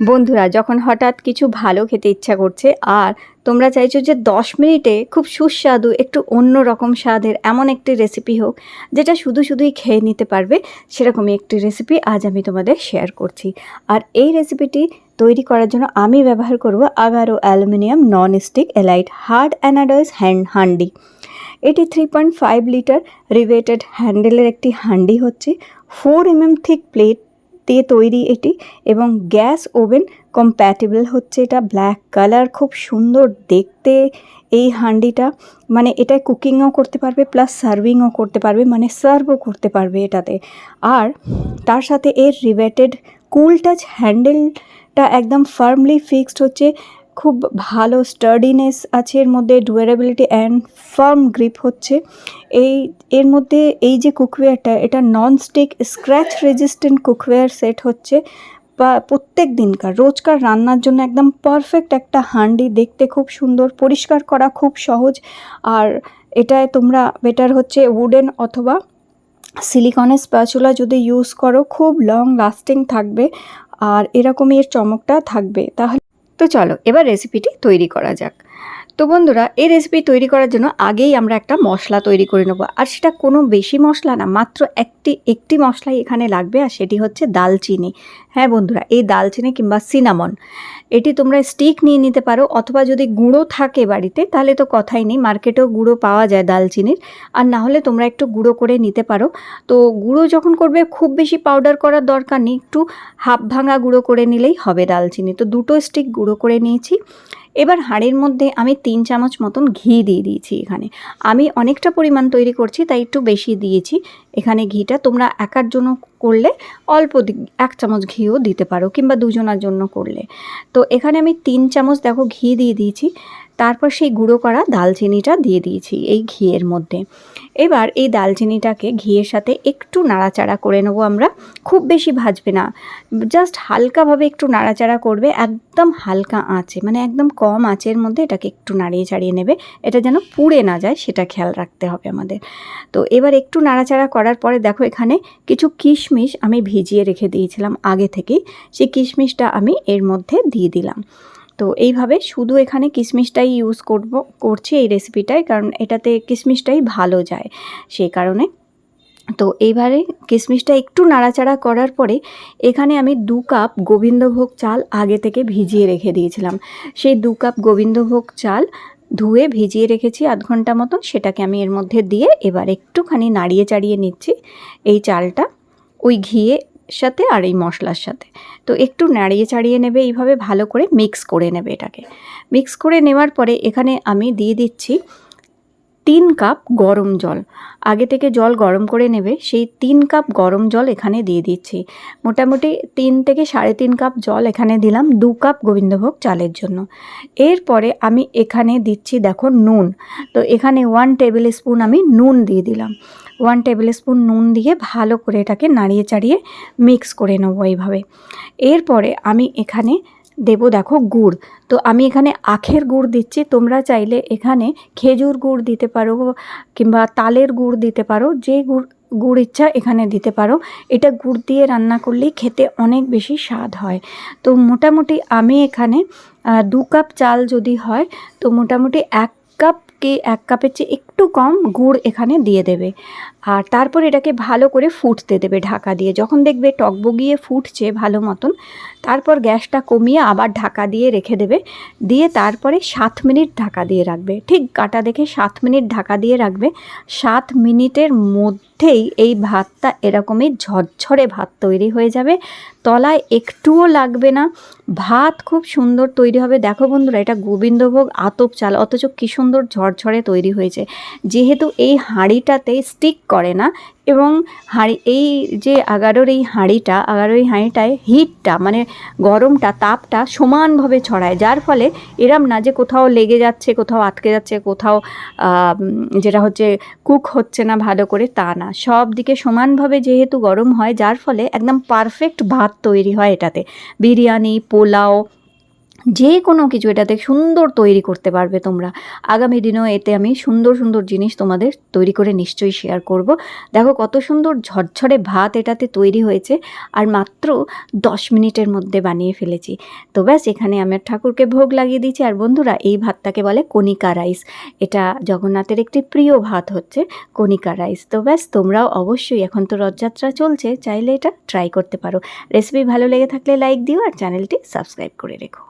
বন্ধুরা, যখন হঠাৎ কিছু ভালো খেতে ইচ্ছা করছে, আর তোমরা চাইছো যে দশ মিনিটে খুব সুস্বাদু, একটু অন্য রকম স্বাদের এমন একটি রেসিপি হোক, যেটা শুধু শুধুই খেয়ে নিতে পারবে, সেরকমই একটি রেসিপি আজ আমি তোমাদের শেয়ার করছি। আর এই রেসিপিটি তৈরি করার জন্য আমি ব্যবহার করব Agaro aluminium non stick elite hard anodised hand handi. এটি three point five litre riveted হ্যান্ডেলের একটি হান্ডি হচ্ছে। ফোর এমএম থিক প্লেট দিয়ে তৈরি এটি এবং গ্যাস ওভেন কম্প্যাটেবল হচ্ছে এটা। ব্ল্যাক কালার খুব সুন্দর দেখতে এই হান্ডিটা মানে এটা কুকিংও করতে পারবে প্লাস সার্ভিংও করতে পারবে মানে সার্ভও করতে পারবে এটাতে। আর তার সাথে এর রিভেটেড কুল টাচ হ্যান্ডেলটা একদম ফার্মলি ফিক্সড হচ্ছে। খুব ভালো স্টার্ডিনেস আছে এর মধ্যে ডুয়ারেবিলিটি অ্যান্ড ফার্ম গ্রিপ হচ্ছে। এই, এর মধ্যে এই যে কুকওয়্যারটা এটা non stick scratch resistant cookware set হচ্ছে। বা প্রত্যেক দিনকার, রোজকার রান্নার জন্য একদম পারফেক্ট একটা হান্ডি, দেখতে খুব সুন্দর, পরিষ্কার করা খুব সহজ। আর এটায় তোমরা বেটার হচ্ছে উডেন অথবা সিলিকনের স্প্যাচুলা যদি ইউজ করো, খুব লং লাস্টিং থাকবে। আর এরকমই এর চমকটা থাকবে। তাহলে তো চলো এবার রেসিপিটি তৈরি করা যাক। তো বন্ধুরা, এই রেসিপি তৈরি করার জন্য আগেই আমরা একটা মশলা তৈরি করে নেব। আর সেটা কোনো বেশি মশলা না, মাত্র একটি একটি মশলাই এখানে লাগবে, আর সেটি হচ্ছে দালচিনি। হ্যাঁ বন্ধুরা, এই দালচিনি কিংবা সিনামন, এটি তোমরা স্টিক নিয়ে নিতে পারো, অথবা যদি গুঁড়ো থাকে বাড়িতে, তাহলে তো কথাই নেই, মার্কেটেও গুঁড়ো পাওয়া যায় দালচিনির। আর না হলে তোমরা একটু গুঁড়ো করে নিতে পারো। তো গুঁড়ো যখন করবে, খুব বেশি পাউডার করার দরকার নেই, একটু হাফ ভাঙা গুঁড়ো করে নিলেই হবে দালচিনি। তো দুটো স্টিক গুঁড়ো করে নিয়েছি। এবার হাঁড়ির মধ্যে আমি তিন চামচ মতন ঘি দিয়ে দিয়েছি এখানে। আমি অনেকটা পরিমাণ তৈরি করছি, তাই একটু বেশি দিয়েছি। এখানে ঘিটা তোমরা একার জন্য করলে অল্প এক চামচ ঘিও দিতে পারো, কিংবা দুজনার জন্য করলে। তো এখানে আমি তিন চামচ, দেখো, ঘি দিয়ে দিয়েছি। তারপর সেই গুঁড়ো করা দালচিনিটা দিয়ে দিয়েছি এই ঘিয়ের মধ্যে। এবার এই দালচিনিটাকে ঘিয়ের সাথে একটু নাড়াচাড়া করে নেব আমরা। খুব বেশি ভাজবে না। জাস্ট হালকাভাবে একটু নাড়াচাড়া করবে, একদম হালকা আঁচে মানে একদম কম আঁচের মধ্যে এটাকে একটু নাড়িয়ে চাড়িয়ে নেবে। এটা যেন পুড়ে না যায়, সেটা খেয়াল রাখতে হবে আমাদের। তো এবার একটু নাড়াচাড়া করার পরে দেখো এখানে কিছু কিশমিশ আমি ভিজিয়ে রেখে দিয়েছিলাম আগে থেকেই। সেই কিশমিশটা আমি এর মধ্যে দিয়ে দিলাম। তো এইভাবে শুধু এখানে কিশমিশটাই ইউজ করব, করছি এই রেসিপিটায় কারণ এটাতে কিশমিশটাই ভালো যায় সেই কারণে। তো এইবারে কিশমিশটা একটু নাড়াচাড়া করার পরে এখানে আমি দু কাপ গোবিন্দভোগ চাল আগে থেকে ভিজিয়ে রেখে দিয়েছিলাম। সেই দু কাপ গোবিন্দভোগ চাল ধুয়ে ভিজিয়ে রেখেছি আধ ঘণ্টা মতন, সেটাকে আমি এর মধ্যে দিয়ে এবার একটুখানি নাড়িয়ে চাড়িয়ে নিচ্ছি এই চালটা। ওই ঘিয়ে সাথে আর এই মশলার সাথে। তো একটু নাড়িয়ে চাড়িয়ে নেবে, এইভাবে ভালো করে মিক্স করে নেবে এটাকে। মিক্স করে নেওয়ার পরে এখানে আমি দিয়ে দিচ্ছি তিন কাপ গরম জল। আগে থেকে জল গরম করে নেবে, সেই তিন কাপ গরম জল এখানে দিয়ে দিচ্ছি। মোটামুটি তিন থেকে সাড়ে তিন কাপ জল এখানে দিলাম দু কাপ গোবিন্দভোগ চালের জন্য। এরপরে আমি এখানে দিচ্ছি দেখো নুন। তো এখানে ওয়ান টেবিল স্পুন আমি নুন দিয়ে দিলাম। ওয়ান টেবিল স্পুন নুন দিয়ে ভালো করে এটাকে নাড়িয়ে চাড়িয়ে মিক্স করে নেব এইভাবে। এরপরে আমি এখানে দেবো, দেখো গুড়। তো আমি এখানে আখের গুড় দিচ্ছি। তোমরা চাইলে এখানে খেজুর গুড় দিতে পারো কিংবা তালের গুড় দিতে পারো। যে গুড় গুড় ইচ্ছা এখানে দিতে পারো। এটা গুড় দিয়ে রান্না করলেই খেতে অনেক বেশি স্বাদ হয়। তো মোটামুটি আমি এখানে দু কাপ চাল যদি হয়, তো মোটামুটি এক কাপ কি, এক কাপের চেয়ে একটু কম গুড় এখানে দিয়ে দেবে। আর তারপর এটাকে ভালো করে ফুটতে দেবে ঢাকা দিয়ে। যখন দেখবে টকবগিয়ে ফুটছে ভালো মতন, তারপর গ্যাসটা কমিয়ে আবার ঢাকা দিয়ে রেখে দেবে। দিয়ে তারপরে সাত মিনিট ঢাকা দিয়ে রাখবে। ঠিক কাটা দেখে সাত মিনিট ঢাকা দিয়ে রাখবে। সাত মিনিটের মধ্যেই এই ভাতটা এরকমই ঝরঝরে ভাত তৈরি হয়ে যাবে। তলায় একটুও লাগবে না। ভাত খুব সুন্দর তৈরি হবে। দেখো বন্ধুরা, এটা গোবিন্দভোগ আতপ চাল, অথচ কী সুন্দর ঝরঝরে তৈরি হয়েছে। যেহেতু এই হাঁড়িটাতে স্টিক করে না এবং হাঁড়ি, এই যে আগারোর এই হাঁড়িটা, আগারোর এই হাঁড়িটায় হিটটা মানে গরমটা, তাপটা সমানভাবে ছড়ায়। যার ফলে এরম না যে কোথাও লেগে যাচ্ছে, কোথাও আটকে যাচ্ছে, কোথাও যেটা হচ্ছে কুক হচ্ছে না ভালো করে, তা না। সব দিকে সমানভাবে যেহেতু গরম হয়, যার ফলে একদম পারফেক্ট ভাত তৈরি হয় এটাতে। বিরিয়ানি, পোলাও যে কোনো কিছু এটাতে সুন্দর তৈরি করতে পারবে তোমরা। আগামী দিনেও এতে আমি সুন্দর সুন্দর জিনিস তোমাদের তৈরি করে নিশ্চয়ই শেয়ার করব। দেখো কত সুন্দর ঝরঝরে ভাত এটাতে তৈরি হয়েছে, আর মাত্র দশ মিনিটের মধ্যে বানিয়ে ফেলেছি। তো ব্যাস, এখানে আমার ঠাকুরকে ভোগ লাগিয়ে দিয়েছি। আর বন্ধুরা, এই ভাতটাকে বলে কণিকা রাইস। এটা জগন্নাথের একটি প্রিয় ভাত হচ্ছে কণিকা রাইস। তো ব্যাস, তোমরাও অবশ্যই এখন তো রথযাত্রা চলছে, চাইলে এটা ট্রাই করতে পারো। রেসিপি ভালো লেগে থাকলে লাইক দিও আর চ্যানেলটি সাবস্ক্রাইব করে রেখো।